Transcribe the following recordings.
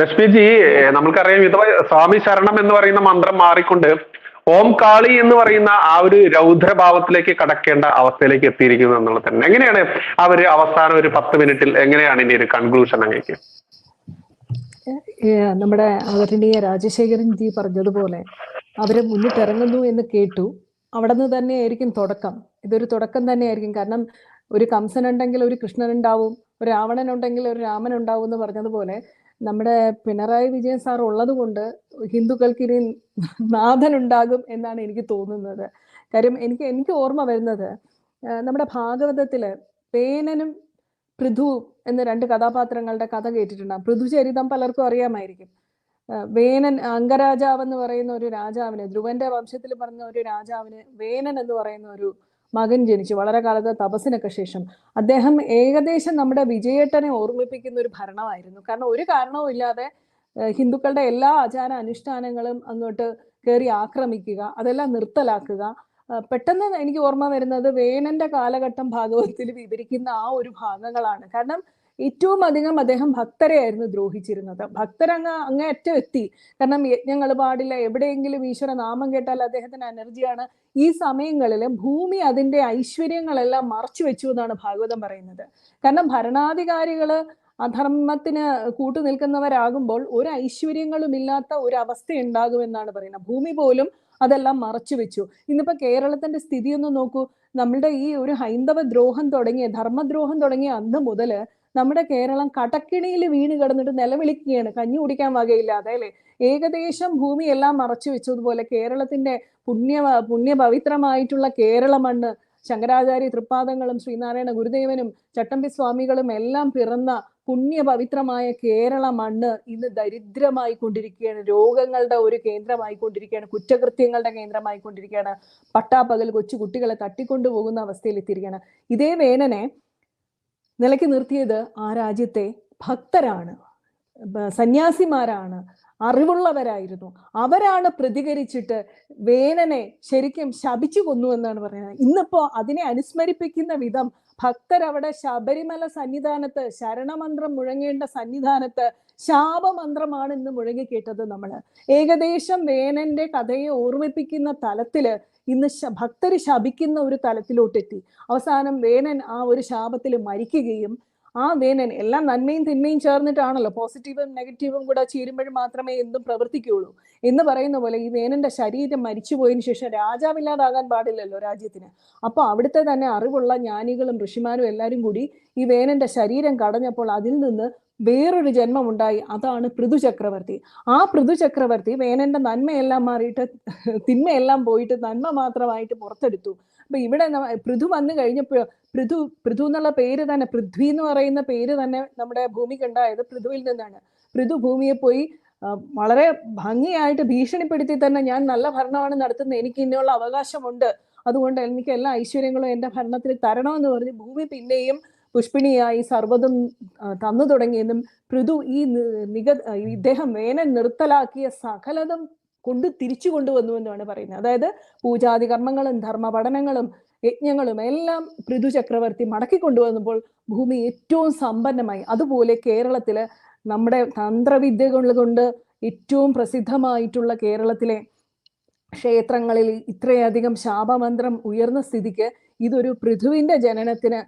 ലക്ഷ്മിജി നമ്മൾക്കറിയാം ഇത് സ്വാമി ശരണം എന്ന് പറയുന്ന മന്ത്രം മാറിക്കൊണ്ട് ഓം കാളി എന്ന് പറയുന്ന ആ ഒരു രൗദ്രഭാവത്തിലേക്ക് കടക്കേണ്ട അവസ്ഥയിലേക്ക് എത്തിയിരിക്കുന്നു എന്നുള്ളത് തന്നെ. എങ്ങനെയാണ് അവർ അവസാനം ഒരു പത്ത് മിനിറ്റിൽ എങ്ങനെയാണ് ഇനി ഒരു കൺക്ലൂഷൻ അങ്ങേക്ക്? നമ്മുടെ ആദരണീയ രാജശേഖരൻ ജി പറഞ്ഞതുപോലെ അവർ മുന്നിട്ടിറങ്ങുന്നു എന്ന് കേട്ടു. അവിടെ നിന്ന് തന്നെയായിരിക്കും തുടക്കം. ഇതൊരു തുടക്കം തന്നെയായിരിക്കും കാരണം ഒരു കംസൻ ഉണ്ടെങ്കിൽ ഒരു കൃഷ്ണൻ ഉണ്ടാവും ഒരു രാവണൻ ഉണ്ടെങ്കിൽ ഒരു രാമൻ ഉണ്ടാവും എന്ന് പറഞ്ഞതുപോലെ നമ്മുടെ പിണറായി വിജയൻ സാർ ഉള്ളത് കൊണ്ട് ഹിന്ദുക്കൾക്ക് ഇനി നാഥൻ ഉണ്ടാകും എന്നാണ് എനിക്ക് തോന്നുന്നത്. കാര്യം എനിക്ക് എനിക്ക് ഓർമ്മ വരുന്നത് നമ്മുടെ ഭാഗവതത്തിൽ പേനനും പൃഥു എന്ന രണ്ട് കഥാപാത്രങ്ങളുടെ കഥ കേട്ടിട്ടുണ്ടാകും പൃഥുചരിതം പലർക്കും അറിയാമായിരിക്കും. വേനൻ അംഗരാജാവ് എന്ന് പറയുന്ന ഒരു രാജാവിന് ധ്രുവന്റെ വംശത്തിൽ പറഞ്ഞ ഒരു രാജാവിന് വേനൻ എന്ന് പറയുന്ന ഒരു മകൻ ജനിച്ചു. വളരെ കാലത്തെ തപസ്സിനൊക്കെ ശേഷം. അദ്ദേഹം ഏകദേശം നമ്മുടെ വിജയേട്ടനെ ഓർമ്മിപ്പിക്കുന്ന ഒരു ഭരണമായിരുന്നു. കാരണം ഒരു കാരണവും ഇല്ലാതെ ഹിന്ദുക്കളുടെ എല്ലാ ആചാര അനുഷ്ഠാനങ്ങളും അങ്ങോട്ട് കയറി ആക്രമിക്കുക അതെല്ലാം നിർത്തലാക്കുക പെട്ടെന്ന് എനിക്ക് ഓർമ്മ വരുന്നത് വേനന്റെ കാലഘട്ടം ഭാഗവതത്തിൽ വിവരിക്കുന്ന ആ ഒരു ഭാഗങ്ങളാണ്. കാരണം ഏറ്റവും അധികം അദ്ദേഹം ഭക്തരെയായിരുന്നു ദ്രോഹിച്ചിരുന്നത്. ഭക്തരങ്ങ് അങ്ങേയറ്റം എത്തി കാരണം യജ്ഞങ്ങൾ പാടില്ല എവിടെയെങ്കിലും ഈശ്വര നാമം കേട്ടാൽ അദ്ദേഹത്തിന് എനർജിയാണ് ഈ സമയങ്ങളിൽ ഭൂമി അതിന്റെ ഐശ്വര്യങ്ങളെല്ലാം മറച്ചു വെച്ചു എന്നാണ് ഭാഗവതം പറയുന്നത്. കാരണം ഭരണാധികാരികൾ അധർമ്മത്തിന് കൂട്ടു നിൽക്കുന്നവരാകുമ്പോൾ ഒരു ഐശ്വര്യങ്ങളും ഇല്ലാത്ത ഒരു അവസ്ഥ ഉണ്ടാകുമെന്നാണ് പറയുന്നത്. ഭൂമി പോലും അതെല്ലാം മറച്ചു വെച്ചു. ഇന്നിപ്പോ കേരളത്തിന്റെ സ്ഥിതി ഒന്ന് നോക്കൂ. നമ്മളുടെ ഈ ഒരു ഹൈന്ദവ ദ്രോഹം തുടങ്ങിയ ധർമ്മദ്രോഹം തുടങ്ങിയ അന്ന് മുതൽ നമ്മുടെ കേരളം കടക്കിണിയിൽ വീണ് കിടന്നിട്ട് നിലവിളിക്കുകയാണ്. കഞ്ഞി കുടിക്കാൻ വകയില്ലാതെ അല്ലെ? ഏകദേശം ഭൂമിയെല്ലാം മറച്ചു വെച്ചതുപോലെ കേരളത്തിന്റെ പുണ്യ പുണ്യപവിത്രമായിട്ടുള്ള കേരള മണ്ണ് ശങ്കരാചാര്യ തൃപ്പാദങ്ങളും ശ്രീനാരായണ ഗുരുദേവനും ചട്ടമ്പി സ്വാമികളും എല്ലാം പിറന്ന പുണ്യപവിത്രമായ കേരള മണ്ണ് ഇന്ന് ദരിദ്രമായി കൊണ്ടിരിക്കുകയാണ്. രോഗങ്ങളുടെ ഒരു കേന്ദ്രമായി കൊണ്ടിരിക്കുകയാണ്. കുറ്റകൃത്യങ്ങളുടെ കേന്ദ്രമായി കൊണ്ടിരിക്കുകയാണ്. പട്ടാപ്പകൽ കൊച്ചു കുട്ടികളെ തട്ടിക്കൊണ്ടുപോകുന്ന അവസ്ഥയിൽ എത്തിയിരിക്കുകയാണ് ഇതേ വേനനെ നിലയ്ക്ക് നിർത്തിയത് ആ രാജ്യത്തെ ഭക്തരാണ്. സന്യാസിമാരാണ്. അറിവുള്ളവരായിരുന്നു. അവരാണ് പ്രതികരിച്ചിട്ട് വേനനെ ശരിക്കും ശപിച്ചു കൊന്നു എന്നാണ് പറയുന്നത്. ഇന്നിപ്പോ അതിനെ അനുസ്മരിപ്പിക്കുന്ന വിധം ഭക്തർ അവിടെ ശബരിമല സന്നിധാനത്ത് ശരണമന്ത്രം മുഴങ്ങേണ്ട സന്നിധാനത്ത് ശാപമന്ത്രമാണ് ഇന്ന് മുഴങ്ങി കേട്ടത് നമ്മൾ. ഏകദേശം വേനന്റെ കഥയെ ഓർമ്മിപ്പിക്കുന്ന തലത്തിൽ ഇന്ന് ഭക്തര് ശപിക്കുന്ന ഒരു തലത്തിലോട്ടെത്തി. അവസാനം വേനൻ ആ ഒരു ശാപത്തിൽ മരിക്കുകയും ആ വേനൻ എല്ലാം നന്മയും തിന്മയും ചേർന്നിട്ടാണല്ലോ. പോസിറ്റീവും നെഗറ്റീവും കൂടെ ചേരുമ്പോഴും മാത്രമേ എന്തും പ്രവർത്തിക്കുകയുള്ളൂ. എന്ന് പറയുന്ന പോലെ ഈ വേനന്റെ ശരീരം മരിച്ചുപോയതിനു ശേഷം രാജാവില്ലാതാകാൻ പാടില്ലല്ലോ രാജ്യത്തിന്. അപ്പൊ അവിടുത്തെ തന്നെ അറിവുള്ള ജ്ഞാനികളും ഋഷിമാരും എല്ലാവരും കൂടി ഈ വേനന്റെ ശരീരം കടഞ്ഞപ്പോൾ അതിൽ നിന്ന് വേറൊരു ജന്മം ഉണ്ടായി അതാണ് പൃഥു ചക്രവർത്തി. ആ പൃഥു ചക്രവർത്തി വേനന്റെ നന്മയെല്ലാം മാറിയിട്ട് തിന്മയെല്ലാം പോയിട്ട് നന്മ മാത്രമായിട്ട് പുറത്തെടുത്തു. അപ്പൊ ഇവിടെ പൃഥു വന്നു കഴിഞ്ഞപ്പോ പൃഥു പൃഥു എന്നുള്ള പേര് തന്നെ പൃഥ്വി എന്ന് പറയുന്ന പേര് തന്നെ നമ്മുടെ ഭൂമിക്ക് ഉണ്ടായത് പൃഥുവിൽ നിന്നാണ്. പൃഥു ഭൂമിയെ പോയി വളരെ ഭംഗിയായിട്ട് ഭീഷണിപ്പെടുത്തി തന്നെ ഞാൻ നല്ല ഭരണമാണ് നടത്തുന്നത് എനിക്ക് ഇനിയുള്ള അവകാശമുണ്ട്. അതുകൊണ്ട് എനിക്ക് എല്ലാ ഐശ്വര്യങ്ങളും എന്റെ ഭരണത്തിൽ തരണമെന്ന് പറഞ്ഞ് ഭൂമി പിന്നെയും പുഷ്പിണിയായി സർവതും തന്നു തുടങ്ങിയെന്നും പൃഥു ഈ നിക ഇദ്ദേഹം വേനൽ നിർത്തലാക്കിയ സകലതും കൊണ്ട് തിരിച്ചു കൊണ്ടുവന്നു എന്നാണ് പറയുന്നത്. അതായത് പൂജാതി കർമ്മങ്ങളും ധർമ്മ പഠനങ്ങളും യജ്ഞങ്ങളും എല്ലാം പൃഥു ചക്രവർത്തി മടക്കി കൊണ്ടുവന്നപ്പോൾ ഭൂമി ഏറ്റവും സമ്പന്നമായി. അതുപോലെ കേരളത്തിൽ നമ്മുടെ തന്ത്രവിദ്യകൾ കൊണ്ട് ഏറ്റവും പ്രസിദ്ധമായിട്ടുള്ള കേരളത്തിലെ ക്ഷേത്രങ്ങളിൽ ഇത്രയധികം ശാപമന്ത്രം ഉയർന്ന സ്ഥിതിക്ക് ഇതൊരു പൃഥുവിന്റെ ജനനത്തിന്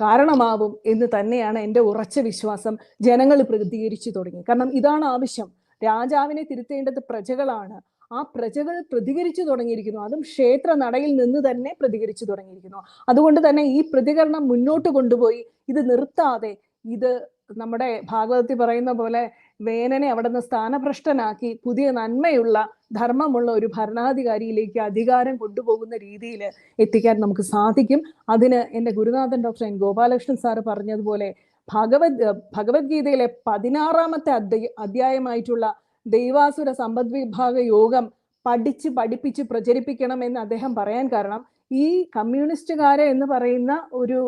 കാരണമാവും എന്ന് തന്നെയാണ് എന്റെ ഉറച്ച വിശ്വാസം. ജനങ്ങൾ പ്രതികരിച്ചു തുടങ്ങി. കാരണം ഇതാണ് ആവശ്യം. രാജാവിനെ തിരുത്തേണ്ടത് പ്രജകളാണ്. ആ പ്രജകൾ പ്രതികരിച്ചു തുടങ്ങിയിരിക്കുന്നു. അതും ക്ഷേത്ര നടയിൽ നിന്ന് തന്നെ പ്രതികരിച്ചു തുടങ്ങിയിരിക്കുന്നു. അതുകൊണ്ട് തന്നെ ഈ പ്രതികരണം മുന്നോട്ട് കൊണ്ടുപോയി. ഇത് നിർത്താതെ ഇത് നമ്മുടെ ഭാഗവതത്തിൽ പറയുന്ന പോലെ വേനനെ അവിടെ നിന്ന് സ്ഥാനഭ്രഷ്ടനാക്കി പുതിയ നന്മയുള്ള ധർമ്മമുള്ള ഒരു ഭരണാധികാരിയിലേക്ക് അധികാരം കൊണ്ടുപോകുന്ന രീതിയിൽ എത്തിക്കാൻ നമുക്ക് സാധിക്കും. അതിന് എന്റെ ഗുരുനാഥൻ ഡോക്ടർ എൻ ഗോപാലകൃഷ്ണൻ സാറ് പറഞ്ഞതുപോലെ ഭഗവത് ഭഗവത്ഗീതയിലെ പതിനാറാമത്തെ അധ്യ അധ്യായമായിട്ടുള്ള ദൈവാസുര സമ്പദ് വിഭാഗ യോഗം പഠിച്ച് പഠിപ്പിച്ച് പ്രചരിപ്പിക്കണം എന്ന് അദ്ദേഹം പറയാൻ കാരണം ഈ കമ്മ്യൂണിസ്റ്റുകാരെ എന്ന് പറയുന്ന ഒരു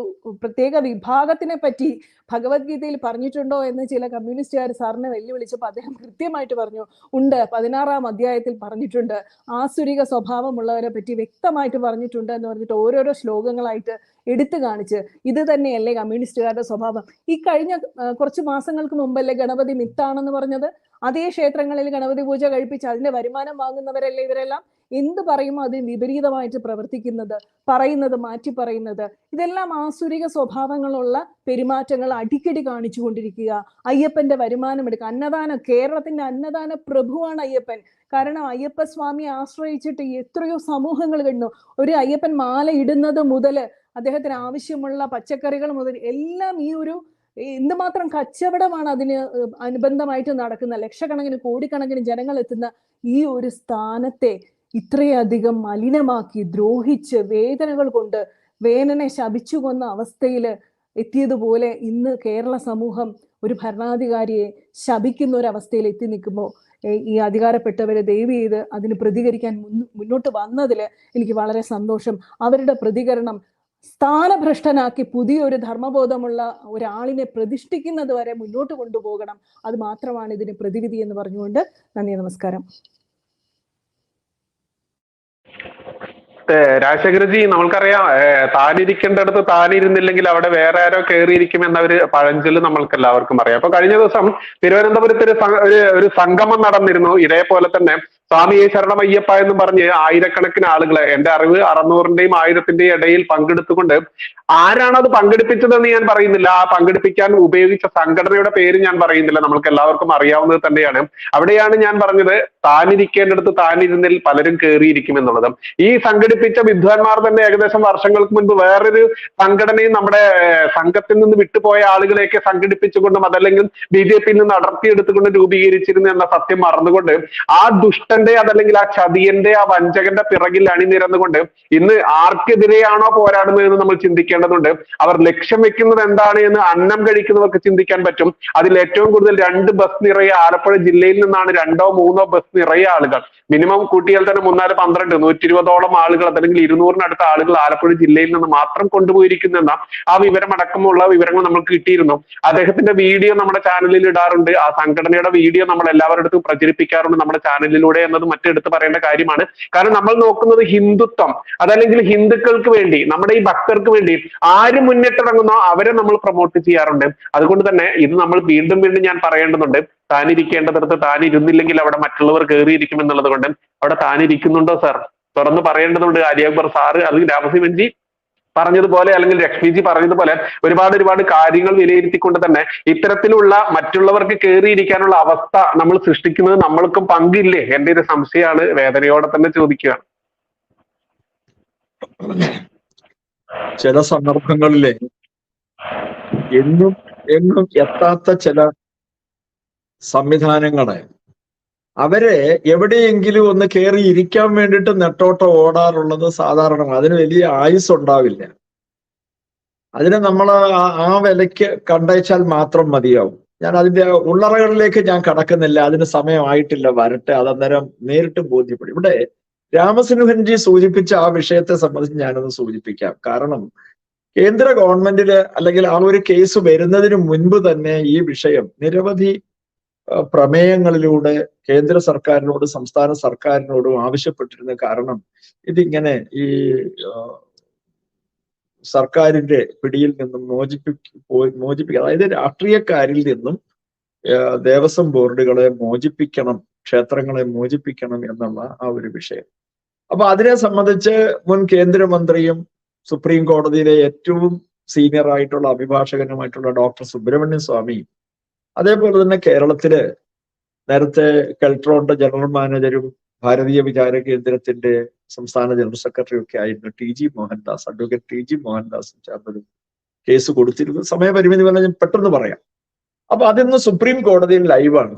പ്രത്യേക വിഭാഗത്തിനെ പറ്റി ഭഗവത്ഗീതയിൽ പറഞ്ഞിട്ടുണ്ടോ എന്ന് ചില കമ്മ്യൂണിസ്റ്റുകാർ സാറിനെ വെല്ലുവിളിച്ചപ്പോൾ അദ്ദേഹം കൃത്യമായിട്ട് പറഞ്ഞു ഉണ്ട്. പതിനാറാം അധ്യായത്തിൽ പറഞ്ഞിട്ടുണ്ട്. ആസുരിക സ്വഭാവമുള്ളവരെ പറ്റി വ്യക്തമായിട്ട് പറഞ്ഞിട്ടുണ്ട് എന്ന് പറഞ്ഞിട്ട് ഓരോരോ ശ്ലോകങ്ങളായിട്ട് എടുത്തു കാണിച്ച്. ഇത് തന്നെയല്ലേ കമ്മ്യൂണിസ്റ്റുകാരുടെ സ്വഭാവം. ഈ കഴിഞ്ഞ കുറച്ച് മാസങ്ങൾക്ക് മുമ്പല്ലേ ഗണപതി മിത്താണെന്ന് പറഞ്ഞത്? അതേ ക്ഷേത്രങ്ങളിൽ ഗണപതി പൂജ കഴിപ്പിച്ച് അതിന്റെ വരുമാനം വാങ്ങുന്നവരല്ലേ ഇവരെല്ലാം? എന്ത് പറയുമോ അതിന് വിപരീതമായിട്ട് പ്രവർത്തിക്കുന്നത് പറയുന്നത് മാറ്റി പറയുന്നത്. ഇതെല്ലാം ആസുരിക സ്വഭാവങ്ങളുള്ള പെരുമാറ്റങ്ങൾ അടിക്കടി കാണിച്ചു കൊണ്ടിരിക്കുക. അയ്യപ്പന്റെ വരുമാനം എടുക്കുക. അന്നദാനം കേരളത്തിന്റെ അന്നദാന പ്രഭുവാണ് അയ്യപ്പൻ. കാരണം അയ്യപ്പ സ്വാമിയെ ആശ്രയിച്ചിട്ട് എത്രയോ സമൂഹങ്ങൾ കഴിഞ്ഞു ഒരു അയ്യപ്പൻ മാല ഇടുന്നത് മുതൽ അദ്ദേഹത്തിന് ആവശ്യമുള്ള പച്ചക്കറികൾ മുതൽ എല്ലാം ഈ ഒരു എന്തുമാത്രം കച്ചവടമാണ് അതിന് അനുബന്ധമായിട്ട് നടക്കുന്ന ലക്ഷക്കണക്കിന് കോടിക്കണക്കിന് ജനങ്ങൾ എത്തുന്ന ഈ ഒരു സ്ഥാനത്തെ ഇത്രയധികം മലിനമാക്കി ദ്രോഹിച്ച് വേദനകൾ കൊണ്ട് വേദനെ ശപിച്ചു കൊന്ന അവസ്ഥയിൽ എത്തിയതുപോലെ ഇന്ന് കേരള സമൂഹം ഒരു ഭരണാധികാരിയെ ശപിക്കുന്ന ഒരു അവസ്ഥയിൽ എത്തി നിൽക്കുമ്പോൾ ഈ അധികാരപ്പെട്ടവരെ ദയവ് ചെയ്ത് അതിന് പ്രതികരിക്കാൻ മുന്നോട്ട് വന്നതിൽ എനിക്ക് വളരെ സന്തോഷം. അവരുടെ പ്രതികരണം സ്ഥാനഭ്രഷ്ടനാക്കി പുതിയൊരു ധർമ്മബോധമുള്ള ഒരാളിനെ പ്രതിഷ്ഠിക്കുന്നത് വരെ മുന്നോട്ട് കൊണ്ടുപോകണം. അത് മാത്രമാണ് ഇതിന് പ്രതിവിധി എന്ന് പറഞ്ഞുകൊണ്ട് നന്ദി നമസ്കാരം. രാജശേഖരജി നമ്മൾക്കറിയാം താനിരിക്കേണ്ടടുത്ത് താനിരുന്നില്ലെങ്കിൽ അവിടെ വേറെ ആരോ കയറിയിരിക്കും എന്നൊരു പഴഞ്ചൊല്ല് നമ്മൾക്ക് എല്ലാവർക്കും അറിയാം. അപ്പൊ കഴിഞ്ഞ ദിവസം തിരുവനന്തപുരത്ത് ഒരു ഒരു സംഗമം നടന്നിരുന്നു. ഇതേപോലെ തന്നെ സ്വാമിയെ ശരണമയ്യപ്പ എന്ന് പറഞ്ഞ് ആയിരക്കണക്കിന് ആളുകളെ എന്റെ അറിവ് അറുന്നൂറിന്റെയും ആയിരത്തിന്റെയും ഇടയിൽ പങ്കെടുത്തുകൊണ്ട് ആരാണ് അത് പങ്കെടുപ്പിച്ചതെന്ന് ഞാൻ പറയുന്നില്ല. ആ പങ്കെടുപ്പിക്കാൻ ഉപയോഗിച്ച സംഘടനയുടെ പേര് ഞാൻ പറയുന്നില്ല. നമ്മൾക്ക് എല്ലാവർക്കും അറിയാവുന്നത് തന്നെയാണ്. അവിടെയാണ് ഞാൻ പറഞ്ഞത് താനിരിക്കേണ്ടടുത്ത് താനിരുന്നിൽ പലരും കയറിയിരിക്കും എന്നുള്ളത് ഈ സംഘടിപ്പിച്ച വിദ്വാൻമാർ തന്നെ ഏകദേശം വർഷങ്ങൾക്ക് മുൻപ് വേറൊരു സംഘടനയും നമ്മുടെ സംഘത്തിൽ നിന്ന് വിട്ടുപോയ ആളുകളെയൊക്കെ സംഘടിപ്പിച്ചുകൊണ്ടും അതല്ലെങ്കിൽ ബി ജെ പിയിൽ നിന്ന് അടർത്തിയെടുത്തുകൊണ്ട് രൂപീകരിച്ചിരുന്നു എന്ന സത്യം മറന്നുകൊണ്ട് ആ ദുഷ്ടന്റെ അതല്ലെങ്കിൽ ആ ചതിയന്റെ ആ വഞ്ചകന്റെ പിറകിൽ അണിനിരന്നുകൊണ്ട് ഇന്ന് ആർക്കെതിരെയാണോ പോരാടുന്നത് എന്ന് നമ്മൾ ചിന്തിക്കേണ്ടതുണ്ട്. അവർ ലക്ഷ്യം വെക്കുന്നത് എന്താണ് എന്ന് അന്നം കഴിക്കുന്നവർക്ക് ചിന്തിക്കാൻ പറ്റും. അതിൽ ഏറ്റവും കൂടുതൽ രണ്ട് ബസ് നിറയെ ആലപ്പുഴ ജില്ലയിൽ നിന്നാണ് രണ്ടോ മൂന്നോ ബസ് നിറയെ ആളുകൾ. മിനിമം കൂട്ടിയാൽ തന്നെ മൂന്നാൽ പന്ത്രണ്ട് നൂറ്റി ഇരുപതോളം ആളുകൾ അതല്ലെങ്കിൽ ഇരുന്നൂറിനടുത്ത ആളുകൾ ആലപ്പുഴ ജില്ലയിൽ നിന്ന് മാത്രം കൊണ്ടുപോയിരിക്കുന്നെന്ന ആ വിവരമടക്കമുള്ള വിവരങ്ങൾ നമുക്ക് കിട്ടിയിരുന്നു. അദ്ദേഹത്തിന്റെ വീഡിയോ നമ്മുടെ ചാനലിൽ ഇടാറുണ്ട്. ആ സംഘടനയുടെ വീഡിയോ നമ്മൾ എല്ലാവരുടെ അടുത്തും പ്രചരിപ്പിക്കാറുണ്ട്. നമ്മുടെ ചാനലിലൂടെ എന്നത് മറ്റെടുത്ത് പറയേണ്ട കാര്യമാണ്. കാരണം നമ്മൾ നോക്കുന്നത് ഹിന്ദുത്വം. അതല്ലെങ്കിൽ ഹിന്ദുക്കൾക്ക് വേണ്ടി നമ്മുടെ ഈ ഭക്തർക്ക് വേണ്ടി ആര് മുന്നിട്ടിറങ്ങുന്നോ അവരെ നമ്മൾ പ്രൊമോട്ട് ചെയ്യാറുണ്ട്. അതുകൊണ്ട് തന്നെ ഇത് നമ്മൾ വീണ്ടും വീണ്ടും ഞാൻ പറയേണ്ടതുണ്ട്. താനിരിക്കേണ്ടതിടത്ത് താനിരുന്നില്ലെങ്കിൽ അവിടെ മറ്റുള്ളവർ കയറിയിരിക്കും എന്നുള്ളത് കൊണ്ട് അവിടെ താനിരിക്കുന്നുണ്ടോ സാർ തുറന്ന് പറയേണ്ടതുണ്ട് അലി അക്ബർ സാറ് അല്ലെങ്കിൽ രാമസിംഹൻജി. പറഞ്ഞതുപോലെ അല്ലെങ്കിൽ ലക്ഷ്മിജി പറഞ്ഞതുപോലെ ഒരുപാട് ഒരുപാട് കാര്യങ്ങൾ വിലയിരുത്തിക്കൊണ്ട് തന്നെ ഇത്തരത്തിലുള്ള മറ്റുള്ളവർക്ക് കയറിയിരിക്കാനുള്ള അവസ്ഥ നമ്മൾ സൃഷ്ടിക്കുന്നത് നമ്മൾക്കും പങ്കില്ലേ? എന്റെ ഒരു സംശയമാണ്. വേദനയോടെ തന്നെ ചോദിക്കുകയാണ്. ചില സന്ദർഭങ്ങളിലെ എന്നും എന്നും എത്താത്ത ചില സംവിധാനങ്ങളെ അവരെ എവിടെയെങ്കിലും ഒന്ന് കയറി ഇരിക്കാൻ വേണ്ടിയിട്ട് നെട്ടോട്ടം ഓടാറുള്ളത് സാധാരണ അതിന് വലിയ ആയുസ് ഉണ്ടാവില്ല. അതിനെ നമ്മൾ ആ വിലയ്ക്ക് കണ്ടയച്ചാൽ മാത്രം മതിയാവും. ഞാൻ അതിന്റെ ഉള്ളറകളിലേക്ക് ഞാൻ കടക്കുന്നില്ല അതിന് സമയമായിട്ടില്ല വരട്ടെ അതന്നേരം നേരിട്ട് ബോധ്യപ്പെടും. ഇവിടെ രാമസിംഹൻജി സൂചിപ്പിച്ച ആ വിഷയത്തെ സംബന്ധിച്ച് ഞാനൊന്ന് സൂചിപ്പിക്കാം. കാരണം കേന്ദ്ര ഗവൺമെന്റിൽ അല്ലെങ്കിൽ ആ ഒരു കേസ് വരുന്നതിന് മുൻപ് തന്നെ ഈ വിഷയം നിരവധി പ്രമേയങ്ങളിലൂടെ കേന്ദ്ര സർക്കാരിനോട് സംസ്ഥാന സർക്കാരിനോടും ആവശ്യപ്പെട്ടിരുന്ന കാരണം ഇതിങ്ങനെ ഈ സർക്കാരിന്റെ പിടിയിൽ നിന്നും മോചിപ്പി പോയി മോചിപ്പിക്കുക അതായത് രാഷ്ട്രീയക്കാരിൽ നിന്നും ദേവസ്വം ബോർഡുകളെ മോചിപ്പിക്കണം ക്ഷേത്രങ്ങളെ മോചിപ്പിക്കണം എന്നുള്ള ആ ഒരു വിഷയം. അപ്പൊ അതിനെ സംബന്ധിച്ച് മുൻ കേന്ദ്രമന്ത്രിയും സുപ്രീം കോടതിയിലെ ഏറ്റവും സീനിയർ ആയിട്ടുള്ള അഭിഭാഷകനുമായിട്ടുള്ള ഡോക്ടർ സുബ്രഹ്മണ്യ സ്വാമി അതേപോലെ തന്നെ കേരളത്തിൽ നേരത്തെ കെൽട്രോണിന്റെ ജനറൽ മാനേജരും ഭാരതീയ വിചാര കേന്ദ്രത്തിന്റെ സംസ്ഥാന ജനറൽ സെക്രട്ടറി ഒക്കെ ആയിരുന്നു T G Mohandas. Advocate T G മോഹൻദാസും ചേർന്നൊരു കേസ് കൊടുത്തിരുന്നു. സമയപരിമിതി വല്ല ഞാൻ പെട്ടെന്ന് പറയാം. അപ്പൊ അതിന്ന് സുപ്രീം കോടതിയിൽ ലൈവാണ്.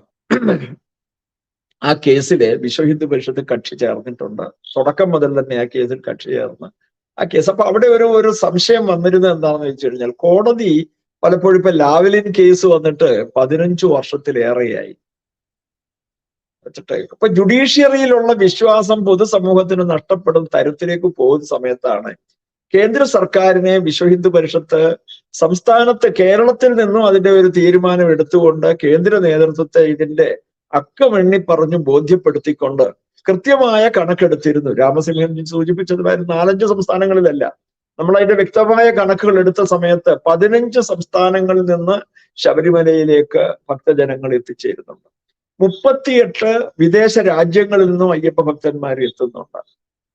ആ കേസിൽ വിശ്വ ഹിന്ദു പരിഷത്ത് കക്ഷി ചേർന്നിട്ടുണ്ട്. തുടക്കം മുതൽ തന്നെ ആ കേസിൽ കക്ഷി ചേർന്ന് ആ കേസ്. അപ്പൊ അവിടെ ഒരു ഒരു സംശയം വന്നിരുന്നത് എന്താണെന്ന് വെച്ച് കഴിഞ്ഞാൽ കോടതി പലപ്പോഴും ഇപ്പൊ ലാവലിൻ കേസ് വന്നിട്ട് പതിനഞ്ചു വർഷത്തിലേറെയായി. വെച്ചിട്ട് അപ്പൊ ജുഡീഷ്യറിയിലുള്ള വിശ്വാസം പൊതുസമൂഹത്തിന് നഷ്ടപ്പെടും തരത്തിലേക്ക് പോകുന്ന സമയത്താണ് കേന്ദ്ര സർക്കാരിനെ വിശ്വ ഹിന്ദു പരിഷത്ത് സംസ്ഥാനത്ത് കേരളത്തിൽ നിന്നും അതിന്റെ ഒരു തീരുമാനം എടുത്തുകൊണ്ട് കേന്ദ്ര നേതൃത്വത്തെ ഇതിന്റെ അക്കമെണ്ണി പറഞ്ഞു ബോധ്യപ്പെടുത്തിക്കൊണ്ട് കൃത്യമായ കണക്കെടുത്തിരുന്നു. രാമസിംഹൻ സൂചിപ്പിച്ചതുമാതിരി നാലഞ്ച് സംസ്ഥാനങ്ങളിലല്ല. നമ്മൾ അതിന്റെ വ്യക്തമായ കണക്കുകൾ എടുത്ത സമയത്ത് പതിനഞ്ച് സംസ്ഥാനങ്ങളിൽ നിന്ന് ശബരിമലയിലേക്ക് ഭക്തജനങ്ങൾ എത്തിച്ചേരുന്നുണ്ട്. മുപ്പത്തിയെട്ട് വിദേശ രാജ്യങ്ങളിൽ നിന്നും അയ്യപ്പ ഭക്തന്മാർ എത്തുന്നുണ്ട്.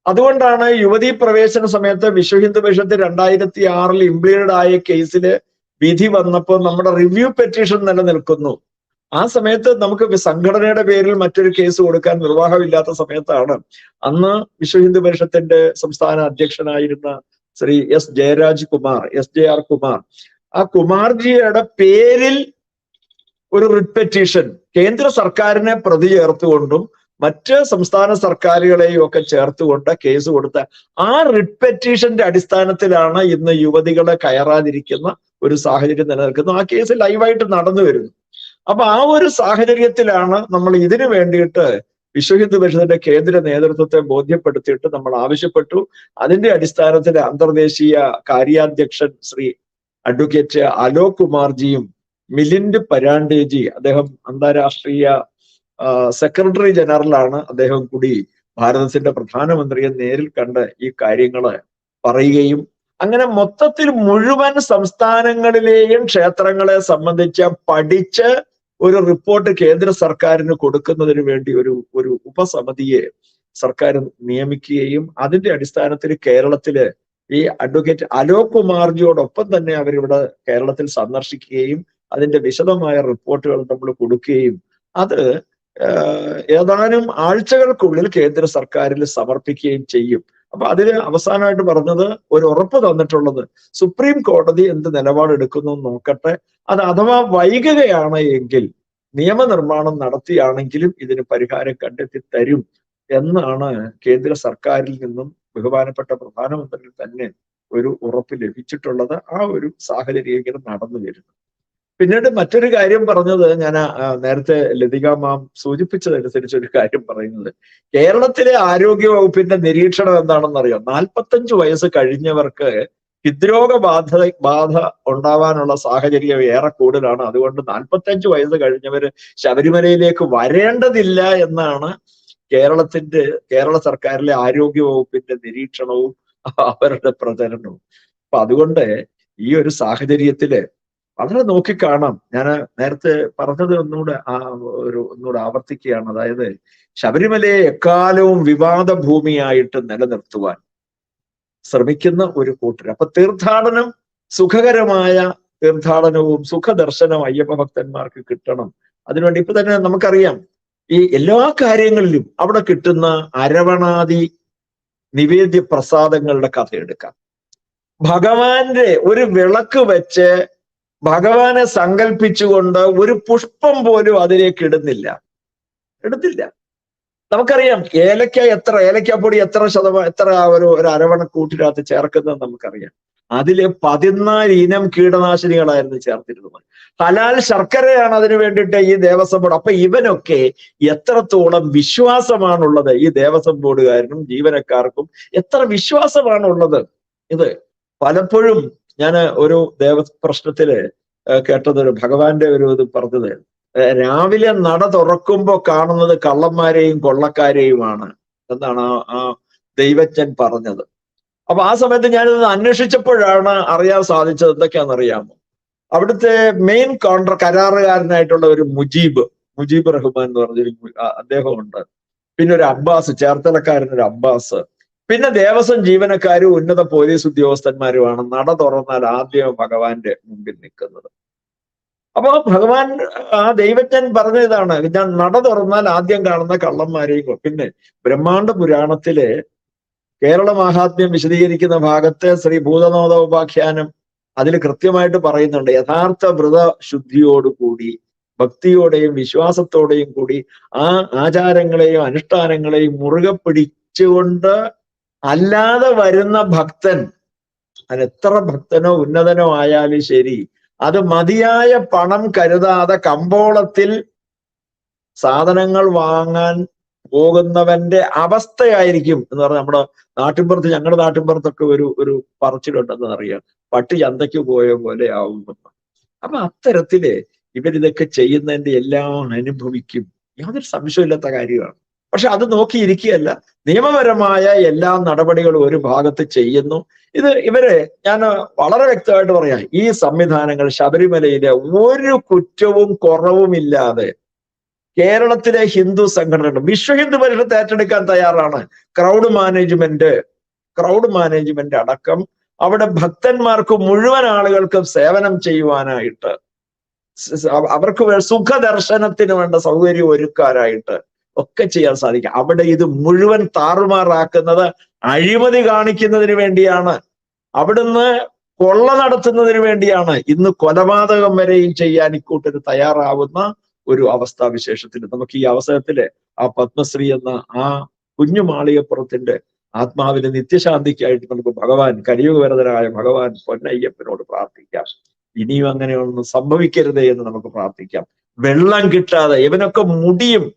അതുകൊണ്ടാണ് യുവതീ പ്രവേശന സമയത്ത് വിശ്വ ഹിന്ദു പരിഷത്ത് രണ്ടായിരത്തി ആറിൽ ഇംപ്ലീഡ് ആയ കേസിൽ വിധി വന്നപ്പോൾ നമ്മുടെ റിവ്യൂ പെറ്റീഷൻ നിലനിൽക്കുന്നു. ആ സമയത്ത് നമുക്ക് സംഘടനയുടെ പേരിൽ മറ്റൊരു കേസ് കൊടുക്കാൻ നിർവാഹമില്ലാത്ത സമയത്താണ് അന്ന് വിശ്വ ഹിന്ദു പരിഷത്തിന്റെ സംസ്ഥാന അധ്യക്ഷനായിരുന്ന Shri S Jayaraj Kumar S J R Kumar. ആ കുമാർജിയുടെ പേരിൽ ഒരു റിട്ട് പെറ്റീഷൻ കേന്ദ്ര സർക്കാരിനെ പ്രതി ചേർത്തുകൊണ്ടും മറ്റ് സംസ്ഥാന സർക്കാരുകളെയും ഒക്കെ ചേർത്തുകൊണ്ട് കേസ് കൊടുത്ത ആ റിട്ട് പെറ്റീഷന്റെ അടിസ്ഥാനത്തിലാണ് ഇന്ന് യുവതികളെ കയറാതിരിക്കുന്ന ഒരു സാഹചര്യം നിലനിൽക്കുന്നു. ആ കേസ് ലൈവായിട്ട് നടന്നു വരുന്നു. അപ്പൊ ആ ഒരു സാഹചര്യത്തിലാണ് നമ്മൾ ഇതിനു വേണ്ടിയിട്ട് വിശ്വ ഹിന്ദു പരിഷത്തിന്റെ കേന്ദ്ര നേതൃത്വത്തെ ബോധ്യപ്പെടുത്തിയിട്ട് നമ്മൾ ആവശ്യപ്പെട്ടു. അതിന്റെ അടിസ്ഥാനത്തിൽ അന്തർദേശീയ കാര്യാധ്യക്ഷൻ ശ്രീ അഡ്വക്കേറ്റ് അലോക് കുമാർജിയും മിലിൻഡ് പരാണ്ടേജി അദ്ദേഹം അന്താരാഷ്ട്രീയ സെക്രട്ടറി ജനറലാണ്. അദ്ദേഹം കൂടി ഭാരതത്തിന്റെ പ്രധാനമന്ത്രിയെ നേരിൽ കണ്ട് ഈ കാര്യങ്ങൾ പറയുകയും അങ്ങനെ മൊത്തത്തിൽ മുഴുവൻ സംസ്ഥാനങ്ങളിലെയും ക്ഷേത്രങ്ങളെ സംബന്ധിച്ച് പഠിച്ച് ഒരു റിപ്പോർട്ട് കേന്ദ്ര സർക്കാരിന് കൊടുക്കുന്നതിന് വേണ്ടി ഒരു ഒരു ഉപസമിതിയെ സർക്കാർ നിയമിക്കുകയും അതിന്റെ അടിസ്ഥാനത്തിൽ കേരളത്തിൽ ഈ അഡ്വക്കേറ്റ് അലോക് കുമാർജിയോടൊപ്പം തന്നെ അവരിവിടെ കേരളത്തിൽ സന്ദർശിക്കുകയും അതിന്റെ വിശദമായ റിപ്പോർട്ടുകൾ നമ്മൾ കൊടുക്കുകയും അത് ഏതാനും ആഴ്ചകൾക്കുള്ളിൽ കേന്ദ്ര സർക്കാരിൽ സമർപ്പിക്കുകയും ചെയ്യും. അപ്പൊ അതിന് അവസാനമായിട്ട് പറഞ്ഞത് ഒരു ഉറപ്പ് തന്നിട്ടുള്ളത് സുപ്രീം കോടതി എന്ത് നിലപാടെടുക്കുന്നു നോക്കട്ടെ. അത് അഥവാ വൈകുകയാണ് എങ്കിൽ നിയമനിർമ്മാണം നടത്തിയാണെങ്കിലും ഇതിന് പരിഹാരം കണ്ടെത്തി തരും എന്നാണ് കേന്ദ്ര സർക്കാരിൽ നിന്നും ബഹുമാനപ്പെട്ട പ്രധാനമന്ത്രി തന്നെ ഒരു ഉറപ്പ് ലഭിച്ചിട്ടുള്ളത്. ആ ഒരു സാഹചര്യം ഇങ്ങനെ നടന്നു വരുന്നു. പിന്നീട് മറ്റൊരു കാര്യം പറഞ്ഞത് ഞാൻ നേരത്തെ ലതിക മാം സൂചിപ്പിച്ചതനുസരിച്ച് ഒരു കാര്യം പറയുന്നത്. കേരളത്തിലെ ആരോഗ്യ വകുപ്പിന്റെ നിരീക്ഷണം എന്താണെന്ന് അറിയാം? നാൽപ്പത്തഞ്ച് വയസ്സ് കഴിഞ്ഞവർക്ക് ഹൃദ്രോഗ ബാധ ബാധ ഉണ്ടാവാനുള്ള സാഹചര്യം ഏറെ കൂടുതലാണ്. അതുകൊണ്ട് നാൽപ്പത്തഞ്ച് വയസ്സ് കഴിഞ്ഞവർ ശബരിമലയിലേക്ക് വരേണ്ടതില്ല എന്നാണ് കേരളത്തിന്റെ കേരള സർക്കാരിലെ ആരോഗ്യ വകുപ്പിന്റെ നിരീക്ഷണവും അവരുടെ പ്രചരണവും. അപ്പൊ അതുകൊണ്ട് ഈ ഒരു സാഹചര്യത്തിൽ വളരെ നോക്കിക്കാണാം ഞാൻ നേരത്തെ പറഞ്ഞത് ഒന്നുകൂടെ ആ ഒരു ഒന്നുകൂടെ ആവർത്തിക്കുകയാണ്. അതായത് ശബരിമലയെ എക്കാലവും വിവാദ ഭൂമിയായിട്ട് നിലനിർത്തുവാൻ ശ്രമിക്കുന്ന ഒരു കൂട്ടർ അപ്പൊ തീർത്ഥാടനം സുഖകരമായ തീർത്ഥാടനവും സുഖദർശനം അയ്യപ്പ ഭക്തന്മാർക്ക് കിട്ടണം. അതിനുവേണ്ടി ഇപ്പൊ തന്നെ നമുക്കറിയാം ഈ എല്ലാ കാര്യങ്ങളിലും അവിടെ കിട്ടുന്ന അരവണാദി നിവേദ്യ പ്രസാദങ്ങളുടെ കഥ എടുക്കാം ഭഗവാന്റെ ഒരു വിളക്ക് വെച്ച് ഭഗവാനെ സങ്കല്പിച്ചുകൊണ്ട് ഒരു പുഷ്പം പോലും അതിലേക്ക് ഇടുന്നില്ല. ഇടുന്നില്ല. നമുക്കറിയാം ഏലക്ക എത്ര ഏലക്കാപ്പൊടി എത്ര ശതമാനം എത്ര ഒരു ഒരു അരവണ കൂട്ടിനകത്ത് ചേർക്കുന്നത് നമുക്കറിയാം. അതിൽ പതിനാല് ഇനം കീടനാശിനികളായിരുന്നു ചേർത്തിരുന്നത്. ഹലാൽ ശർക്കരയാണ് അതിനു വേണ്ടിയിട്ട് ഈ ദേവസ്വം ബോർഡ്. അപ്പൊ ഇവനൊക്കെ എത്രത്തോളം വിശ്വാസമാണുള്ളത് ഈ ദേവസ്വം ബോർഡുകാരനും ജീവനക്കാർക്കും എത്ര വിശ്വാസമാണുള്ളത്? ഇത് പലപ്പോഴും ഞാൻ ഒരു ദേവ പ്രശ്നത്തിൽ കേട്ടത് ഒരു ഭഗവാന്റെ ഒരു ഇത് പറഞ്ഞത്. രാവിലെ നട തുറക്കുമ്പോ കാണുന്നത് കള്ളന്മാരെയും കൊള്ളക്കാരെയുമാണ് എന്നാണ് ആ ദൈവജ്ഞൻ പറഞ്ഞത്. അപ്പൊ ആ സമയത്ത് ഞാനിത് അന്വേഷിച്ചപ്പോഴാണ് അറിയാൻ സാധിച്ചത് എന്തൊക്കെയാണെന്നറിയാമോ? അവിടുത്തെ മെയിൻ കോൺട്ര കരാറുകാരനായിട്ടുള്ള ഒരു മുജീബ് മുജീബ് റഹ്മാൻ എന്ന് പറഞ്ഞൊരു അദ്ദേഹമുണ്ട്. പിന്നെ ഒരു അബ്ബാസ് ചേർത്തലക്കാരൻ ഒരു അബ്ബാസ്. പിന്നെ ദേവസ്വം ജീവനക്കാരും ഉന്നത പോലീസ് ഉദ്യോഗസ്ഥന്മാരുമാണ് നട തുറന്നാൽ ആദ്യം ഭഗവാന്റെ മുമ്പിൽ നിൽക്കുന്നത്. അപ്പൊ ഭഗവാൻ ആ ദൈവജ്ഞൻ പറഞ്ഞ ഇതാണ് ഞാൻ നട തുറന്നാൽ ആദ്യം കാണുന്ന കള്ളന്മാരെയും പിന്നെ ബ്രഹ്മാണ്ഡ പുരാണത്തിലെ കേരള മഹാത്മ്യം വിശദീകരിക്കുന്ന ഭാഗത്തെ ശ്രീ ഭൂതനോദോപാഖ്യാനം അതിൽ കൃത്യമായിട്ട് പറയുന്നുണ്ട് യഥാർത്ഥ വ്രത ശുദ്ധിയോടുകൂടി ഭക്തിയോടെയും വിശ്വാസത്തോടെയും കൂടി ആ ആചാരങ്ങളെയും അനുഷ്ഠാനങ്ങളെയും മുറുകെ പിടിച്ചുകൊണ്ട് അല്ലാതെ വരുന്ന ഭക്തൻ അത് എത്ര ഭക്തനോ ഉന്നതനോ ആയാലും ശരി അത് മതിയായ പണം കരുതാതെ കമ്പോളത്തിൽ സാധനങ്ങൾ വാങ്ങാൻ പോകുന്നവന്റെ അവസ്ഥയായിരിക്കും എന്ന് പറഞ്ഞാൽ നമ്മുടെ നാട്ടിൻപുറത്ത് ഞങ്ങളുടെ നാട്ടിൻപുറത്തൊക്കെ ഒരു ഒരു പറച്ചിലുണ്ടെന്ന് അറിയാം. പട്ടി ചന്തയ്ക്ക് പോയ പോലെ ആവുമെന്ന് അപ്പൊ അത്തരത്തിൽ ഇവരിതൊക്കെ ചെയ്യുന്നതിന്റെ എല്ലാം അനുഭവിക്കും. യാതൊരു സംശയമില്ലാത്ത കാര്യമാണ്. പക്ഷെ അത് നോക്കിയിരിക്കുകയല്ല. നിയമപരമായ എല്ലാ നടപടികളും ഒരു ഭാഗത്ത് ചെയ്യുന്നു. ഇത് ഇവരെ ഞാൻ വളരെ വ്യക്തമായിട്ട് പറയാം. ഈ സംവിധാനങ്ങൾ ശബരിമലയിലെ ഒരു കുറ്റവും കുറവുമില്ലാതെ കേരളത്തിലെ ഹിന്ദു സംഘടനകൾ വിശ്വ ഹിന്ദു പരിഷത്ത് ഏറ്റെടുക്കാൻ തയ്യാറാണ്. ക്രൗഡ് മാനേജ്മെന്റ് ക്രൗഡ് മാനേജ്മെന്റ് അടക്കം അവിടെ ഭക്തന്മാർക്ക് മുഴുവൻ ആളുകൾക്കും സേവനം ചെയ്യുവാനായിട്ട് അവർക്ക് സുഖദർശനത്തിന് വേണ്ട സൗകര്യം ഒരുക്കാനായിട്ട് ഒക്കെ ചെയ്യാൻ സാധിക്കും. അവിടെ ഇത് മുഴുവൻ താറുമാറാക്കുന്നത് അഴിമതി കാണിക്കുന്നതിന് വേണ്ടിയാണ്. അവിടുന്ന് കൊള്ള നടത്തുന്നതിന് വേണ്ടിയാണ്. ഇന്ന് കൊലപാതകം വരെയും ചെയ്യാൻ ഇക്കൂട്ടര് തയ്യാറാവുന്ന ഒരു അവസ്ഥാവിശേഷത്തിൽ നമുക്ക് ഈ അവസരത്തിൽ ആ പത്മശ്രീ എന്ന ആ കുഞ്ഞു മാളികപ്പുറത്തിന്റെ ആത്മാവിന് നിത്യശാന്തിക്കായിട്ട് നമുക്ക് ഭഗവാൻ കലിയുഗവരതനായ ഭഗവാൻ പൊന്നയ്യപ്പനോട് പ്രാർത്ഥിക്കാം. ഇനിയും അങ്ങനെയൊന്നും സംഭവിക്കരുതേ എന്ന് നമുക്ക് പ്രാർത്ഥിക്കാം. വെള്ളം കിട്ടാതെ ഇവനൊക്കെ മുടിയും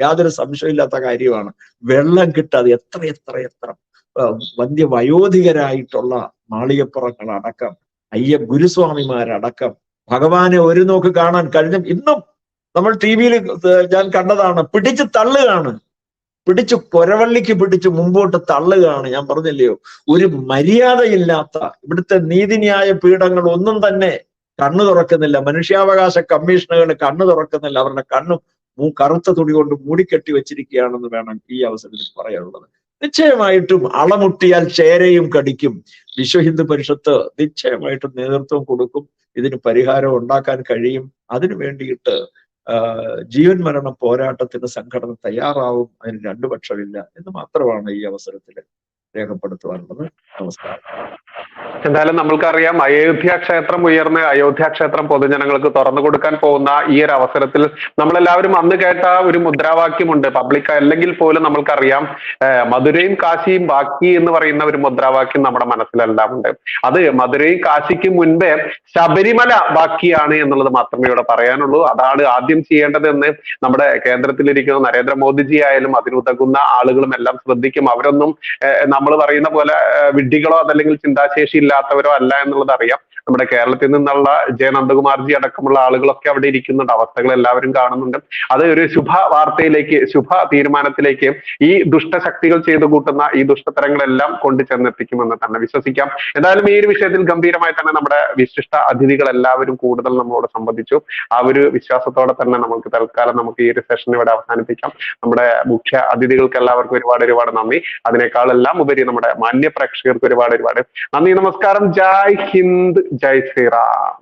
യാതൊരു സംശയമില്ലാത്ത കാര്യമാണ്. വെള്ളം കിട്ടാതെ എത്ര എത്ര എത്ര വന്യ വയോധികരായിട്ടുള്ള മാളികപ്പുറങ്ങളടക്കം അയ്യ ഗുരുസ്വാമിമാരടക്കം ഭഗവാനെ ഒരു നോക്ക് കാണാൻ കഴിഞ്ഞ. ഇന്നും നമ്മൾ ടി വിയിൽ ഞാൻ കണ്ടതാണ് പിടിച്ച് തള്ളുകയാണ്. പിടിച്ച് കൊരവള്ളിക്ക് പിടിച്ച് മുമ്പോട്ട് തള്ളുകയാണ്. ഞാൻ പറഞ്ഞില്ലയോ? ഒരു മര്യാദയില്ലാത്ത ഇവിടുത്തെ നീതിന്യായ പീഠങ്ങൾ ഒന്നും തന്നെ കണ്ണു തുറക്കുന്നില്ല. മനുഷ്യാവകാശ കമ്മീഷനുകൾ കണ്ണു തുറക്കുന്നില്ല. അവരുടെ കണ്ണും കറുത്ത തുണി കൊണ്ട് മൂടിക്കെട്ടി വെച്ചിരിക്കുകയാണെന്ന് വേണം ഈ അവസരത്തിൽ പറയാനുള്ളത്. നിശ്ചയമായിട്ടും അളമുട്ടിയാൽ ചേരയും കടിക്കും. വിശ്വ ഹിന്ദു പരിഷത്ത് നിശ്ചയമായിട്ടും നേതൃത്വം കൊടുക്കും. ഇതിന് പരിഹാരം ഉണ്ടാക്കാൻ കഴിയും. അതിനു വേണ്ടിയിട്ട് ജീവൻ മരണ പോരാട്ടത്തിന് സംഘടന തയ്യാറാവും. അതിന് രണ്ടു പക്ഷമില്ല എന്ന് മാത്രമാണ് ഈ അവസരത്തിൽ രേഖപ്പെടുത്തുവാനുള്ളത്. നമസ്കാരം. എന്തായാലും നമ്മൾക്കറിയാം അയോധ്യ ക്ഷേത്രം ഉയർന്ന് അയോധ്യ ക്ഷേത്രം പൊതുജനങ്ങൾക്ക് തുറന്നു കൊടുക്കാൻ പോകുന്ന ഈ ഒരു അവസരത്തിൽ നമ്മളെല്ലാവരും അന്ന് കേട്ട ഒരു മുദ്രാവാക്യമുണ്ട്. പബ്ലിക് അല്ലെങ്കിൽ പോലും നമ്മൾക്കറിയാം മധുരയും കാശിയും ബാക്കി എന്ന് പറയുന്ന ഒരു മുദ്രാവാക്യം നമ്മുടെ മനസ്സിലെല്ലാം ഉണ്ട്. അത് മധുരയും കാശിക്ക് മുൻപേ ശബരിമല ബാക്കിയാണ് എന്നുള്ളത് മാത്രമേ ഇവിടെ പറയാനുള്ളൂ. അതാണ് ആദ്യം ചെയ്യേണ്ടത് എന്ന് നമ്മുടെ കേന്ദ്രത്തിലിരിക്കുന്ന നരേന്ദ്രമോദിജി ആയാലും അതിനുതകുന്ന ആളുകളും എല്ലാം ശ്രദ്ധിക്കും. അവരൊന്നും നമ്മൾ പറയുന്ന പോലെ വിഡ്ഢികളോ അതല്ലെങ്കിൽ ചിന്താശേഷി ഇല്ലാത്തവരോ അല്ല എന്നുള്ളത് അറിയാം. നമ്മുടെ കേരളത്തിൽ നിന്നുള്ള ജയ നന്ദകുമാർജി അടക്കമുള്ള ആളുകളൊക്കെ അവിടെ ഇരിക്കുന്നുണ്ട്. അവസ്ഥകൾ എല്ലാവരും കാണുന്നുണ്ട്. അത് ഒരു ശുഭ വാർത്തയിലേക്ക് ശുഭ തീരുമാനത്തിലേക്ക് ഈ ദുഷ്ടശക്തികൾ ചെയ്തു കൂട്ടുന്ന ഈ ദുഷ്ടതരങ്ങളെല്ലാം കൊണ്ട് ചെന്നെത്തിക്കുമെന്ന് തന്നെ വിശ്വസിക്കാം. എന്തായാലും ഈ ഒരു വിഷയത്തിൽ ഗംഭീരമായി തന്നെ നമ്മുടെ വിശിഷ്ട അതിഥികൾ എല്ലാവരും കൂടുതൽ നമ്മളോട് സംബന്ധിച്ചു ആ ഒരു വിശ്വാസത്തോടെ തന്നെ നമുക്ക് തൽക്കാലം നമുക്ക് ഈ ഒരു സെഷൻ ഇവിടെ അവസാനിപ്പിക്കാം. നമ്മുടെ മുഖ്യ അതിഥികൾക്ക് എല്ലാവർക്കും ഒരുപാട് ഒരുപാട് നന്ദി. അതിനേക്കാളെല്ലാം ഉപരി നമ്മുടെ മാന്യ പ്രേക്ഷകർക്ക് ഒരുപാട് ഒരുപാട് നന്ദി. നമസ്കാരം. ജയ് ഹിന്ദ്. ജയ് ശ്രീറാം